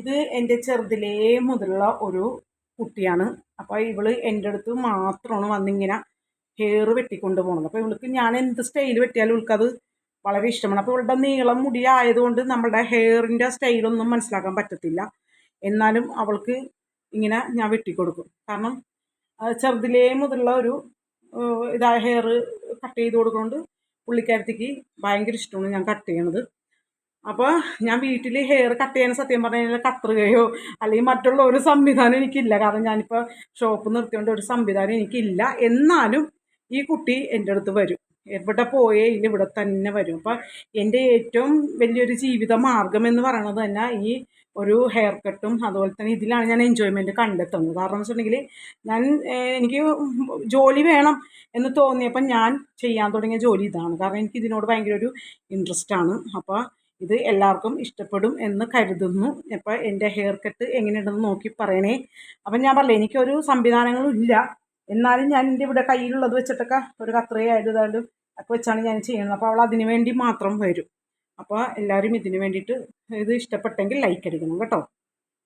ഇത് എന്റെ ചെറുതിലേ മുതലുള്ള ഒരു കുട്ടിയാണ്. അപ്പോൾ ഇവൾ എന്റെ അടുത്ത് മാത്രമാണ് വന്നിങ്ങനെ ഹെയർ വെട്ടിക്കൊണ്ട് പോകുന്നത് അപ്പോൾ ഇവൾക്ക് ഞാൻ എന്ത് സ്റ്റൈൽ വെട്ടിയാലും ഇവൾക്കത് വളരെ ഇഷ്ടമാണ്. അപ്പോൾ ഇവളുടെ നീളം മുടി ആയതുകൊണ്ട് നമ്മുടെ ഹെയറിന്റെ സ്റ്റൈലൊന്നും മനസ്സിലാക്കാൻ പറ്റത്തില്ല. എന്നാലും അവൾക്ക് ഇങ്ങനെ ഞാൻ വെട്ടിക്കൊടുക്കും. കാരണം ചെറുതിലേ മുതലുള്ള ഒരു ഇതായ ഹെയർ കട്ട് ചെയ്ത് കൊടുക്കുന്നതുകൊണ്ട് പുള്ളിക്കാരത്തേക്ക് ഭയങ്കര ഇഷ്ടമാണ് ഞാൻ കട്ട് ചെയ്യണത്. അപ്പോൾ ഞാൻ വീട്ടിൽ ഹെയർ കട്ട് ചെയ്യാൻ സത്യം പറഞ്ഞു കഴിഞ്ഞാൽ കത്രുകയോ അല്ലെങ്കിൽ മറ്റുള്ള ഒരു സംവിധാനം എനിക്കില്ല. കാരണം ഞാനിപ്പോൾ ഷോപ്പ് നിർത്തിയോണ്ട് ഒരു സംവിധാനം എനിക്കില്ല. എന്നാലും ഈ കുട്ടി എന്റെ അടുത്ത് വരും. എവിടെ പോയേ ഇല്ല ഇവിടെ തന്നെ വരും. അപ്പോൾ എന്റെ ഏറ്റവും വലിയൊരു ജീവിത മാർഗം എന്ന് പറയുന്നത് തന്നെ ഈ ഒരു ഹെയർ കട്ടും അതുപോലെ തന്നെ ഇതിലാണ് ഞാൻ എൻജോയ്മെന്റ് കണ്ടെത്തുന്നത്. കാരണം എന്ന് വെച്ചിട്ടുണ്ടെങ്കിൽ ഞാൻ എനിക്ക് ജോലി വേണം എന്ന് തോന്നിയപ്പോൾ ഞാൻ ചെയ്യാൻ തുടങ്ങിയ ജോലി ഇതാണ്. കാരണം എനിക്ക് ഇതിനോട് ഭയങ്കര ഒരു ഇൻട്രസ്റ്റ് ആണ്. അപ്പോൾ ഇത് എല്ലാവർക്കും ഇഷ്ടപ്പെടും എന്ന് കരുതുന്നു. അപ്പോൾ എന്റെ ഹെയർ കട്ട് എങ്ങനെയുണ്ടെന്ന് നോക്കി പറയണേ. അപ്പം ഞാൻ പറഞ്ഞില്ലേ എനിക്കൊരു സംവിധാനങ്ങളും ഇല്ല എന്നാലും ഞാൻ എന്റെ ഇവിടെ കയ്യിലുള്ളത് വെച്ചിട്ടൊക്കെ ഒരു കത്രയായാലും ഇതായാലും ഒക്കെ വെച്ചാണ് ഞാൻ ചെയ്യുന്നത്. അപ്പോൾ അവൾ അതിനു വേണ്ടി മാത്രം വരും. അപ്പോൾ എല്ലാവരും ഇതിന് വേണ്ടിയിട്ട് ഇത് ഇഷ്ടപ്പെട്ടെങ്കിൽ ലൈക്ക് അടിക്കണം കേട്ടോ.